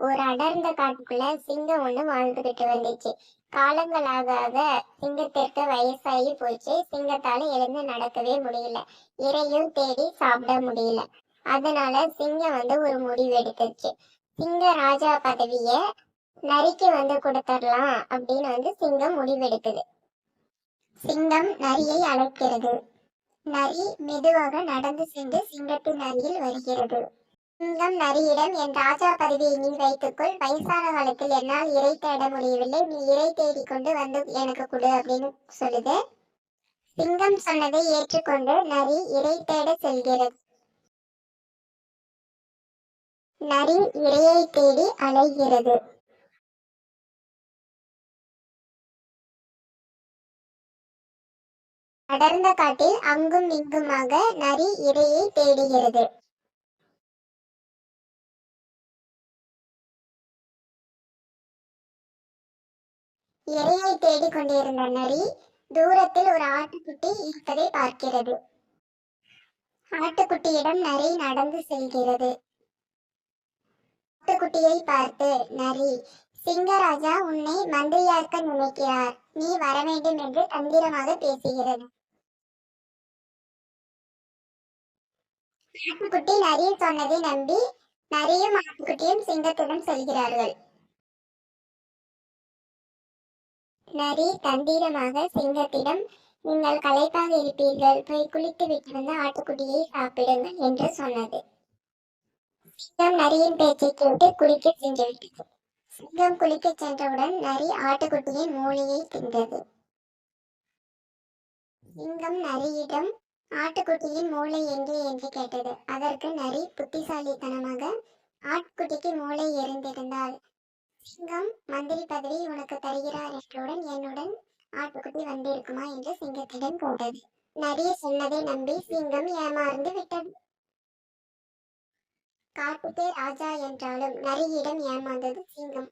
ஒரு அடர்ந்த காட்டுக்குள்ள சிங்கம் ஒண்ணு வாழ்ந்துகிட்டு வந்துச்சு. காலங்களாக ஆக சிங்கத்திற்கு வயசாகி போச்சு. சிங்கத்தால எழுந்து நடக்கவே முடியல. இரையும் தேடி சாப்பிட முடியல. அதனால சிங்கம் வந்து ஒரு முடிவு எடுத்துச்சு. சிங்க ராஜா பதவிய நரிக்கு வந்து கொடுத்துடலாம் அப்படின்னு வந்து சிங்கம் முடிவெடுக்குது சிங்கம் நரியை அழைக்கிறது. நரி மெதுவாக நடந்து சென்று சிங்கத்தின் அருகில் வருகிறது. சிங்கம் நரியிடம் என் ராஜா பதவியை நீ வைத்துக்கொள். வயசான காலத்தில் என்னால் இறை தேட முடியவில்லை. நீ இறை தேடிக்கொண்டு வந்து எனக்கு கொடு அப்படின்னு சொல்லுது. சிங்கம் சொன்னதை ஏற்றுக்கொண்டு நரி இறை தேட செல்கிறது. நரி இரையை தேடி அலைகிறது. அடர்ந்த காட்டில் அங்கும் இங்குமாக நரி இரையை தேடுகிறது. இரையை தேடிக் கொண்டிருந்த நரி தூரத்தில் ஒரு ஆட்டுக்குட்டி இருப்பதை பார்க்கிறது. ஆட்டுக்குட்டியிடம் நரி நடந்து செல்கிறது. ஆட்டுக்குட்டியை பார்த்து நரி சிங்கராஜா உன்னை மந்திரியாக்க நினைக்கிறார். நீ வர வேண்டும் என்று தந்திரமாக பேசுகிறது. ஆட்டுக்குட்டி நரி சொன்னதை நம்பி நரியும் ஆட்டுக்குட்டியும் சிங்கத்துடன் செல்கிறார்கள். நரி தந்திரமாக சிங்கத்திடம் நீங்கள் களைப்பாக இருப்பீர்கள் போய் குளித்து விட்டு வந்து ஆட்டுக்குட்டியை சாப்பிடுங்கள் என்று சொன்னது. சிங்கம் நரியின் பேச்சை கேட்டு குளிக்க சென்றுவிட்டது. சிங்கம் குளிக்க சென்றவுடன் நரி ஆட்டுக்குட்டியின் மூளையை தின்றது. சிங்கம் நரியிடம் ஆட்டுக்குட்டியின் மூளை எங்கே? என்று கேட்டது. அதற்கு நரி புத்திசாலித்தனமாக ஆட்டுக்குட்டிக்கு மூளை எரிந்திருந்தால் சிங்கம் மந்திரி பதவி உனக்கு தருகிறார் என்றவுடன் என்னுடன் ஆட்டுக்குட்டி வந்திருக்குமா என்று சிங்கத்திடம் போட்டது நரி சொன்னதை நம்பி சிங்கம் ஏமாந்து விட்டது. காட்டுக்கே ராஜா என்றாலும் நரியிடம் ஏமாந்தது சிங்கம்.